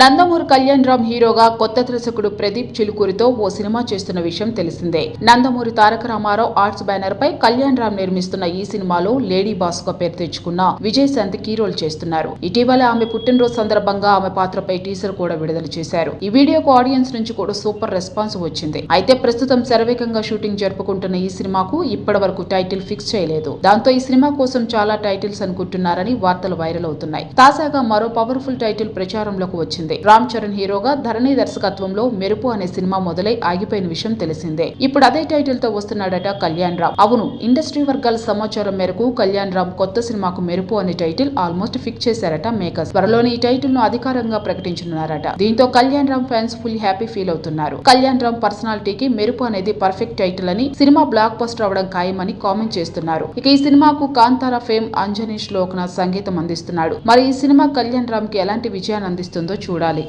నందమూరి కళ్యాణ్ రామ్ హీరోగా కొత్త దర్శకుడు ప్రదీప్ చిలుకూరితో ఓ సినిమా చేస్తున్న విషయం తెలిసిందే. నందమూరి తారక రామారావు ఆర్ట్స్ బ్యానర్ పై కళ్యాణ్ రామ్ నిర్మిస్తున్న ఈ సినిమాలో లేడీ బాస్గా పేరు తెచ్చుకున్న విజయశాంతి కీ రోల్ చేస్తున్నారు. ఇటీవల ఆమె పుట్టినరోజు సందర్భంగా ఆమె పాత్రపై టీజర్ కూడా విడుదల చేశారు. ఈ వీడియోకు ఆడియన్స్ నుంచి కూడా సూపర్ రెస్పాన్స్ వచ్చింది. అయితే ప్రస్తుతం శరవేగంగా షూటింగ్ జరుపుకుంటున్న ఈ సినిమాకు ఇప్పటి వరకు టైటిల్ ఫిక్స్ చేయలేదు. దాంతో ఈ సినిమా కోసం చాలా టైటిల్స్ అనుకుంటున్నారని వార్తలు వైరల్ అవుతున్నాయి. తాజాగా మరో పవర్ఫుల్ టైటిల్ ప్రచారంలోకి వచ్చింది. రామ్ చరణ్ హీరోగా ధరణి దర్శకత్వంలో మెరుపు అనే సినిమా మొదలై ఆగిపోయిన విషయం తెలిసిందే. ఇప్పుడు అదే టైటిల్తో వస్తున్నాడట కళ్యాణ్ రామ్. అవును ఇండస్ట్రీ వర్గాల సమాచారం మేరకు కళ్యాణ్ రామ్ కొత్త సినిమాకు మెరుపు అనే టైటిల్ ఆల్మోస్ట్ ఫిక్స్ చేశారట మేకర్స్ త్వరలోనే ఈ టైటిల్ను అధికారంగా ప్రకటించనున్నారట. దీంతో Kalyan Ram fans full happy feel అవుతున్నారు. కళ్యాణ్ రామ్ పర్సనాలిటీకి మెరుపు అనేది పర్ఫెక్ట్ టైటిల్ అని సినిమా బ్లాక్ పోస్టర్ అవడం ఖాయమని కామెంట్ చేస్తున్నారు. ఇక ఈ సినిమాకు కాంతారా ఫేమ్ అంజనీష్ లోక్నాథ్ సంగీతం అందిస్తున్నాడు. మరి ఈ సినిమా కళ్యాణ్ రామ్కి ఎలాంటి విజయాన్ని అందిస్తుందో చూడాలి.